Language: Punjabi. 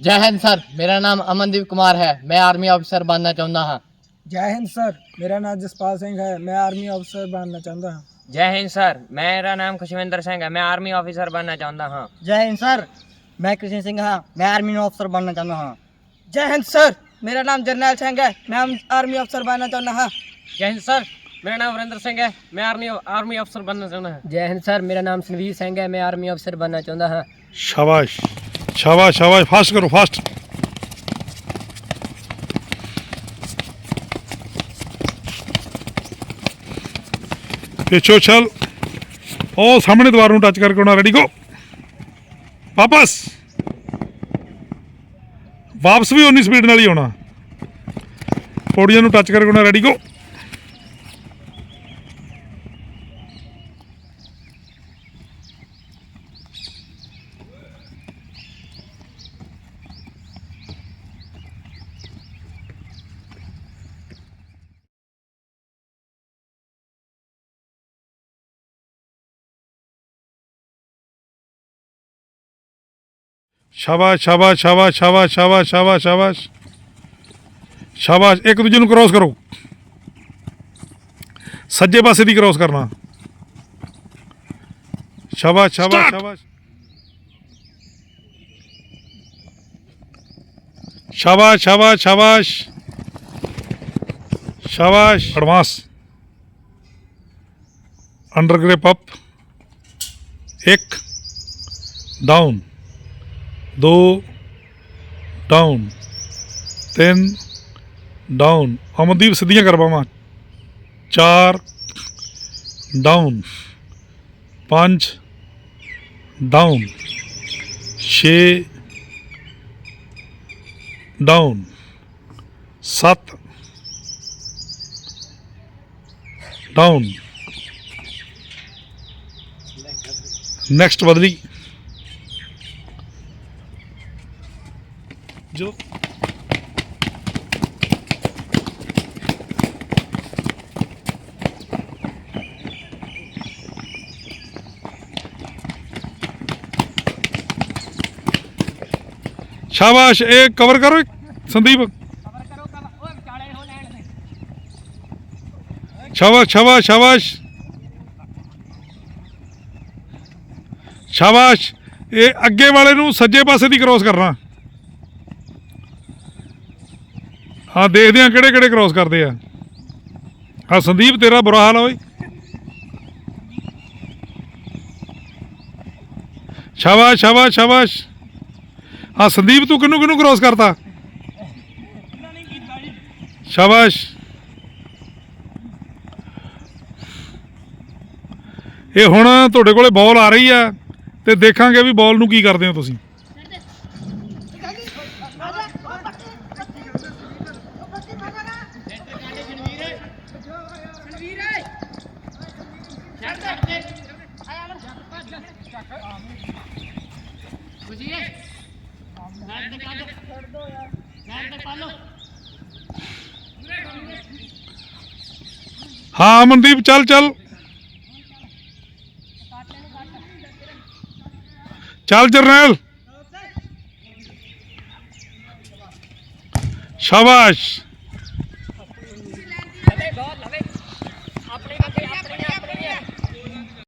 ਜੈ ਹਿੰਦ ਸਰ ਮੇਰਾ ਨਾਮ ਅਮਨਦੀਪ ਕੁਮਾਰ ਹੈ ਮੈਂ ਆਰਮੀ ਅਫਸਰ ਬਣਨਾ ਚਾਹੁੰਦਾ ਹਾਂ ਜੈ ਹਿੰਦ ਸਰ ਮੇਰਾ ਨਾਮ ਜਸਪਾਲ ਸਿੰਘ ਹੈ ਮੈਂ ਆਰਮੀ ਅਫਸਰ ਬਣਨਾ ਚਾਹੁੰਦਾ ਹਾਂ ਜੈ ਹਿੰਦ ਸਰ ਮੇਰਾ ਨਾਮ ਖੁਸ਼ਵਿੰਦਰ ਸਿੰਘ ਹੈ ਮੈਂ ਆਰਮੀ ਆਫੀਸਰ ਬਣਨਾ ਚਾਹੁੰਦਾ ਹਾਂ ਜੈ ਹਿੰਦ ਸਰ ਮੈਂ ਕ੍ਰਿਸ਼ਨ ਸਿੰਘ ਹਾਂ ਮੈਂ ਆਰਮੀ ਨੂੰ ਅਫਸਰ ਬਣਨਾ ਚਾਹੁੰਦਾ ਹਾਂ ਜੈ ਹਿੰਦ ਸਰ ਮੇਰਾ ਨਾਮ ਜਰਨੈਲ ਸਿੰਘ ਹੈ ਮੈਂ ਆਰਮੀ ਅਫਸਰ ਬਣਨਾ ਚਾਹੁੰਦਾ ਹਾਂ ਜੈ ਹਿੰਦ ਸਰ ਮੇਰਾ ਨਾਮ ਵਰਿੰਦਰ ਸਿੰਘ ਹੈ ਮੈਂ ਆਰਮੀ ਆਰਮੀ ਅਫਸਰ ਬਣਨਾ ਚਾਹੁੰਦਾ ਹਾਂ ਜੈ ਹਿੰਦ ਸਰ ਮੇਰਾ ਨਾਮ ਸੰਵੀਰ ਸਿੰਘ ਹੈ ਮੈਂ ਆਰਮੀ ਅਫਸਰ ਬਣਨਾ ਚਾਹੁੰਦਾ ਹਾਂ ਸ਼ਾਬਾਸ਼ ਸ਼ਾਬਾਸ਼ ਸ਼ਾਬਾਸ਼ ਫਾਸਟ ਕਰੋ ਫਾਸਟ ਪਿੱਛੋ ਚੱਲ ਉਹ ਸਾਹਮਣੇ ਦੀਵਾਰ ਨੂੰ ਟੱਚ ਕਰਕੇ ਆਉਣਾ ਰੈਡੀ ਗੋ ਵਾਪਸ। ਵਾਪਸ ਵੀ ਉਨੀ ਸਪੀਡ ਨਾਲ ਹੀ ਆਉਣਾ। ਪੌੜੀਆਂ ਨੂੰ ਟੱਚ ਕਰਕੇ ਉਹਨਾਂ ਰੈਡੀ ਗੋ ਸ਼ਾਬਾਸ਼ ਸ਼ਾਬਾਸ਼ ਸ਼ਾਬਾਸ਼ ਸ਼ਾਬਾਸ਼ ਸ਼ਾਬਾਸ਼ ਸ਼ਾਬਾਸ਼ ਸ਼ਾਬਾਸ਼। ਸ਼ਾਬਾਸ਼ ਇੱਕ ਦੂਜੇ ਨੂੰ ਕ੍ਰਾਸ ਕਰੋ। ਸੱਜੇ ਪਾਸੇ ਦੀ ਕ੍ਰਾਸ ਕਰਨਾ। ਸ਼ਾਬਾਸ਼ ਸ਼ਾਬਾਸ਼ ਸ਼ਾਬਾਸ਼। ਸ਼ਾਬਾਸ਼ ਸ਼ਾਬਾਸ਼ ਸ਼ਾਬਾਸ਼। ਸ਼ਾਬਾਸ਼। ਐਡਵਾਂਸ ਅੰਡਰ ਗ੍ਰਿਪ ਅਪ ਇੱਕ ਡਾਊਨ दो डाउन तीन डाउन अमनदीप, सिद्धियाँ करवाव चार डाउन पाँच डाउन छे डाउन सत डाउन नेक्स्ट बदली. ਬਦਲੀ ਸ਼ਾਬਾਸ਼, ਇਹ ਕਵਰ ਕਰੋ ਸੰਦੀਪ। ਸ਼ਾਬਾਸ਼ ਸ਼ਾਬਾਸ਼ ਸ਼ਾਬਾਸ਼। ਸ਼ਾਬਾਸ਼, ਇਹ ਅੱਗੇ ਵਾਲੇ ਨੂੰ ਸੱਜੇ ਪਾਸੇ ਦੀ ਕ੍ਰੋਸ ਕਰਨਾ। ਹਾਂ, ਦੇਖਦੇ ਆ ਕਿਹੜੇ ਕਿਹੜੇ ਕ੍ਰੋਸ ਕਰਦੇ ਆ। ਹਾਂ, ਸੰਦੀਪ, ਤੇਰਾ ਬੁਰਾ ਹਾਲ ਆ ਓਏ। ਸ਼ਾਬਾਸ਼ ਸ਼ਾਬਾਸ਼ ਸ਼ਾਬਾਸ਼। ਹਾਂ, ਸੰਦੀਪ, ਤੂੰ ਕਿਹਨੂੰ ਕਿਹਨੂੰ ਕ੍ਰੋਸ ਕਰਤਾ? ਸ਼ਾਬਾਸ਼। ਇਹ ਹੁਣ ਤੁਹਾਡੇ ਕੋਲੇ ਬਾਲ ਆ ਰਹੀ ਆ ਤੇ ਦੇਖਾਂਗੇ ਵੀ ਬਾਲ ਨੂੰ ਕੀ ਕਰਦੇ ਹੋ ਤੁਸੀਂ। ਗੁਜੀਏ ਨਾਲ ਦੇ ਕੱਢ। ਛੱਡ ਦੋ ਯਾਰ ਨਾਲ ਦੇ ਪਾ ਲੋ ਹਾਂ ਅਮਨਦੀਪ ਚੱਲ ਚੱਲ। ਚੱਲ, ਜਰਨੈਲ। ਸ਼ਾਬਾਸ਼।